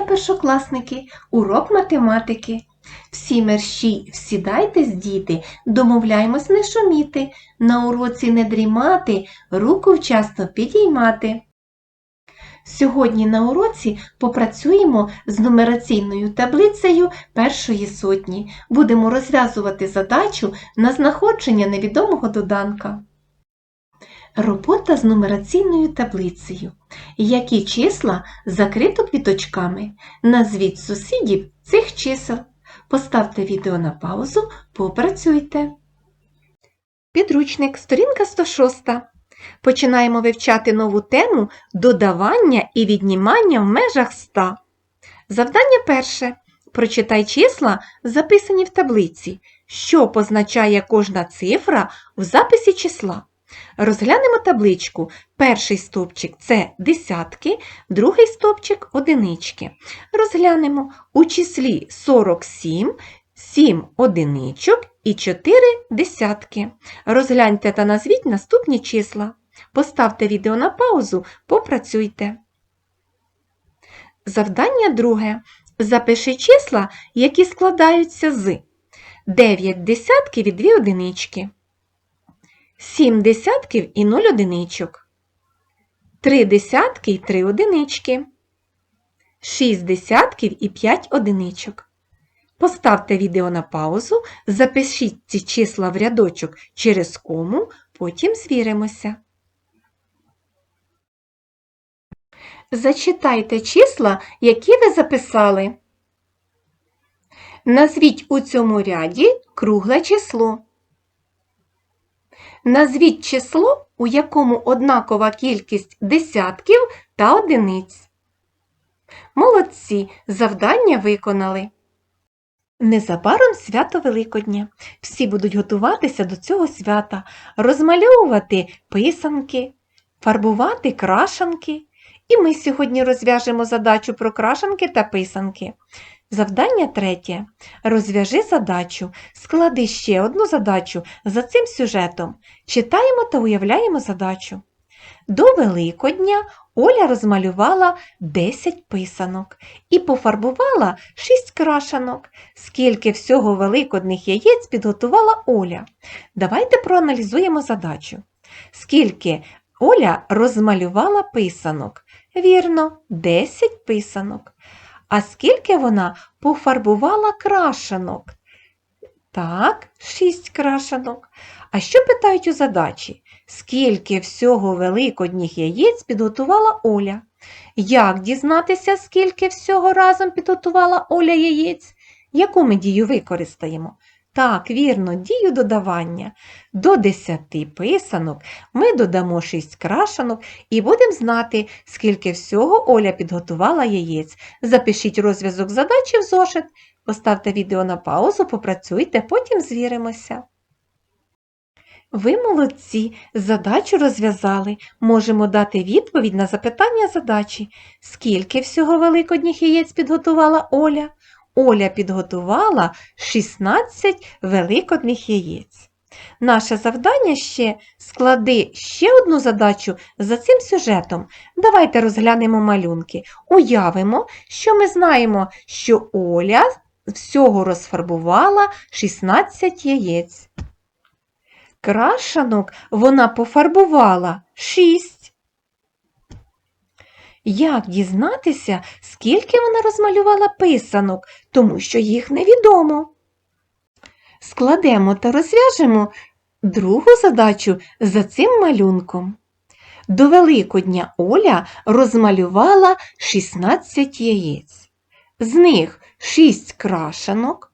першокласники, урок математики. Всі мерщі, всідайтесь, діти, домовляємось не шуміти, на уроці не дрімати, руку вчасно підіймати. Сьогодні на уроці попрацюємо з нумераційною таблицею першої сотні. Будемо розв'язувати задачу на знаходження невідомого доданка. Робота з нумераційною таблицею. Які числа закрито квіточками? Назвіть сусідів цих чисел. Поставте відео на паузу, попрацюйте. Підручник, сторінка 106. Починаємо вивчати нову тему додавання і віднімання в межах 100. Завдання перше. Прочитай числа, записані в таблиці. Що позначає кожна цифра в записі числа? Розглянемо табличку. Перший стовпчик це десятки, другий стовпчик одинички. Розглянемо у числі 47, 7 одиничок і 4 десятки. Розгляньте та назвіть наступні числа. Поставте відео на паузу, попрацюйте. Завдання друге. Запиши числа, які складаються з 9 десятків і 2 одинички. 7 десятків і 0 одиничок. 3 десятки і 3 одинички. 6 десятків і 5 одиничок. Поставте відео на паузу, запишіть ці числа в рядочок через кому, потім звіримося. Зачитайте числа, які ви записали. Назвіть у цьому ряді кругле число. Назвіть число, у якому однакова кількість десятків та одиниць. Молодці, завдання виконали. Незабаром свято Великодня. Всі будуть готуватися до цього свята, розмальовувати писанки, фарбувати крашанки. І ми сьогодні розв'яжемо задачу про крашанки та писанки. Завдання третє. Розв'яжи задачу. Склади ще одну задачу за цим сюжетом. Читаємо та уявляємо задачу. До Великодня Оля розмалювала 10 писанок і пофарбувала 6 крашанок. Скільки всього великодних яєць підготувала Оля? Давайте проаналізуємо задачу. Скільки Оля розмалювала писанок? Вірно, 10 писанок. А скільки вона пофарбувала крашенок? Так, шість крашенок. А що питають у задачі? Скільки всього великодніх яєць підготувала Оля? Як дізнатися, скільки всього разом підготувала Оля яєць? Яку ми дію використаємо? Так, вірно, дію додавання. До 10 писанок ми додамо 6 крашанок і будемо знати, скільки всього Оля підготувала яєць. Запишіть розв'язок задачі в зошит, поставте відео на паузу, попрацюйте, потім звіримося. Ви молодці, задачу розв'язали. Можемо дати відповідь на запитання задачі. Скільки всього великодніх яєць підготувала Оля? Оля підготувала 16 великодних яєць. Наше завдання ще склади ще одну задачу за цим сюжетом. Давайте розглянемо малюнки. Уявимо, що ми знаємо, що Оля всього розфарбувала 16 яєць. Крашанок вона пофарбувала 6. Як дізнатися, скільки вона розмалювала писанок, тому що їх невідомо? Складемо та розв'яжемо другу задачу за цим малюнком. До Великодня Оля розмалювала 16 яєць. З них 6 крашанок,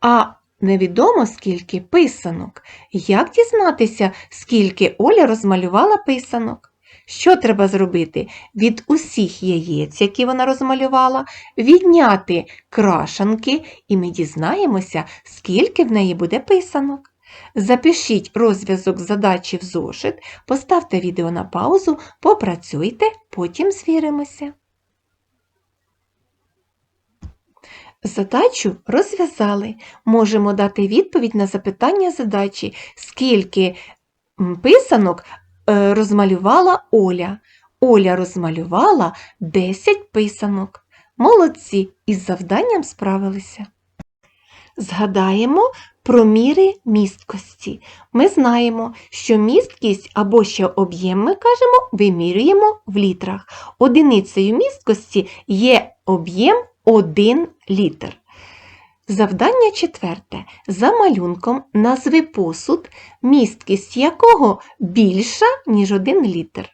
а невідомо скільки писанок. Як дізнатися, скільки Оля розмалювала писанок? Що треба зробити? Від усіх яєць, які вона розмалювала, відняти крашанки, і ми дізнаємося, скільки в неї буде писанок. Запишіть розв'язок задачі в зошит, поставте відео на паузу, попрацюйте, потім звіримося. Задачу розв'язали. Можемо дати відповідь на запитання задачі, скільки писанок розмалювала Оля. Оля розмалювала 10 писанок. Молодці із завданням справилися. Згадаємо про міри місткості. Ми знаємо, що місткість або ще об'єм, ми кажемо, вимірюємо в літрах. Одиницею місткості є об'єм 1 літр. Завдання четверте. За малюнком назви посуд, місткість якого більша, ніж 1 літр,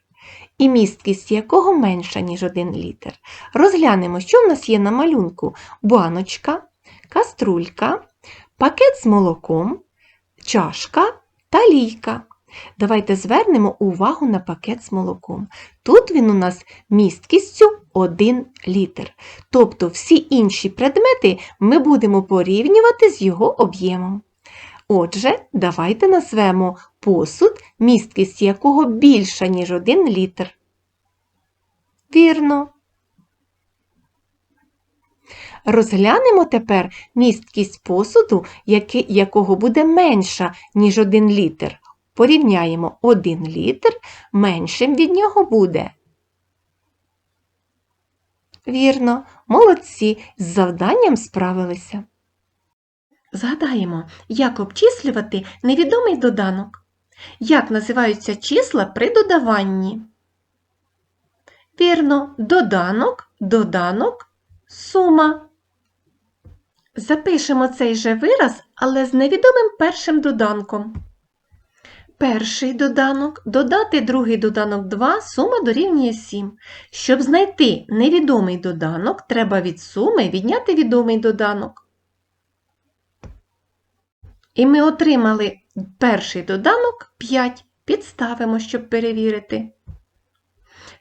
і місткість якого менша, ніж 1 літр. Розглянемо, що в нас є на малюнку: баночка, каструлька, пакет з молоком, чашка та лійка. Давайте звернемо увагу на пакет з молоком. Тут він у нас місткістю 1 літр. Тобто всі інші предмети ми будемо порівнювати з його об'ємом. Отже, давайте назвемо посуд, місткість якого більша, ніж 1 літр. Вірно. Розглянемо тепер місткість посуду, якого буде менша, ніж 1 літр. Порівняємо 1 літр, меншим від нього буде. Вірно, молодці, з завданням справилися. Згадаємо, як обчислювати невідомий доданок. Як називаються числа при додаванні? Вірно, доданок, доданок, сума. Запишемо цей же вираз, але з невідомим першим доданком. Перший доданок додати другий доданок 2, сума дорівнює 7. Щоб знайти невідомий доданок, треба від суми відняти відомий доданок. І ми отримали перший доданок 5. Підставимо, щоб перевірити.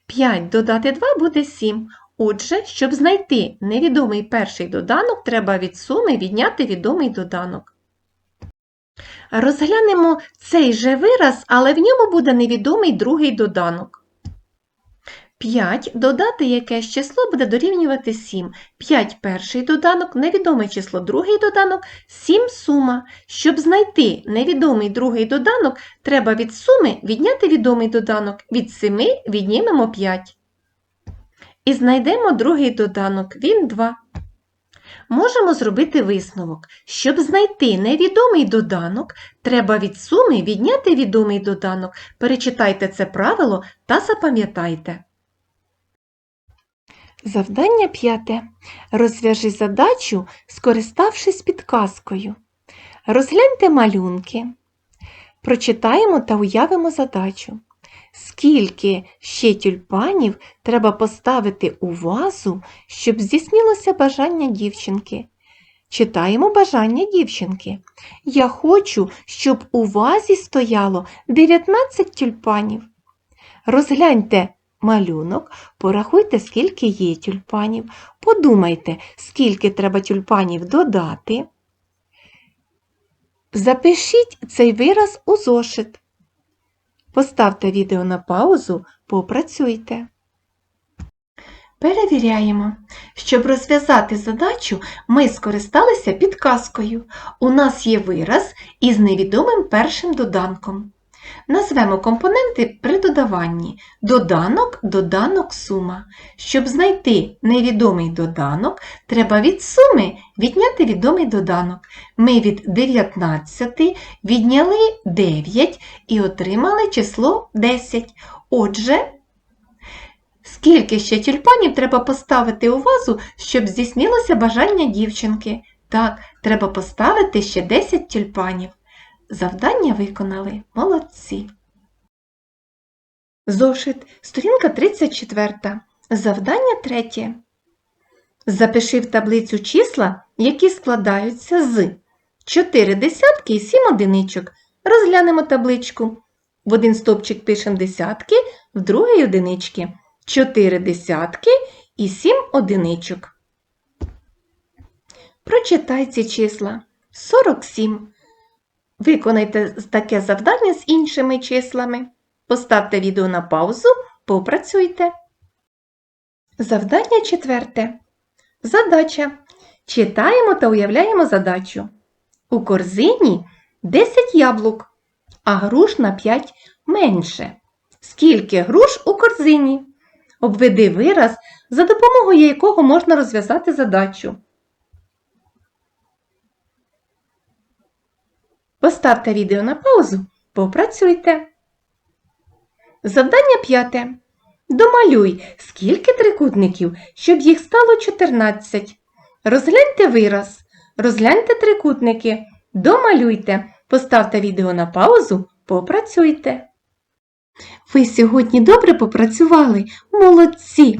5 додати 2 буде 7. Отже, щоб знайти невідомий перший доданок, треба від суми відняти відомий доданок. Розглянемо цей же вираз, але в ньому буде невідомий другий доданок. 5 додати якесь число буде дорівнювати 7. 5 перший доданок, невідоме число другий доданок, 7 сума. Щоб знайти невідомий другий доданок, треба від суми відняти відомий доданок. Від 7 віднімемо 5. І знайдемо другий доданок, він 2. Можемо зробити висновок. Щоб знайти невідомий доданок, треба від суми відняти відомий доданок. Перечитайте це правило та запам'ятайте. Завдання п'яте. Розв'яжи задачу, скориставшись підказкою. Розгляньте малюнки. Прочитаємо та уявимо задачу. Скільки ще тюльпанів треба поставити у вазу, щоб здійснилося бажання дівчинки? Читаємо бажання дівчинки. Я хочу, щоб у вазі стояло 19 тюльпанів. Розгляньте малюнок, порахуйте, скільки є тюльпанів, подумайте, скільки треба тюльпанів додати. Запишіть цей вираз у зошит. Поставте відео на паузу, попрацюйте. Перевіряємо. Щоб розв'язати задачу, ми скористалися підказкою. У нас є вираз із невідомим першим доданком. Назвемо компоненти при додаванні. Доданок, доданок, сума. Щоб знайти невідомий доданок, треба від суми відняти відомий доданок. Ми від 19 відняли 9 і отримали число 10. Отже, скільки ще тюльпанів треба поставити у вазу, щоб здійснилося бажання дівчинки? Так, треба поставити ще 10 тюльпанів. Завдання виконали. Молодці. Зошит, сторінка 34. Завдання третє. Запиши в таблицю числа, які складаються з 4 десятки і 7 одиничок. Розглянемо табличку. В один стовпчик пишемо десятки, в другий одинички. 4 десятки і 7 одиничок. Прочитай ці числа. 47. Виконайте таке завдання з іншими числами. Поставте відео на паузу, попрацюйте. Завдання четверте. Задача. Читаємо та уявляємо задачу. У корзині 10 яблук, а груш на 5 менше. Скільки груш у корзині? Обведи вираз за допомогою якого можна розв'язати задачу. Поставте відео на паузу, попрацюйте. Завдання п'яте. Домалюй, скільки трикутників, щоб їх стало 14. Розгляньте вираз. Розгляньте трикутники. Домалюйте. Поставте відео на паузу, попрацюйте. Ви сьогодні добре попрацювали. Молодці!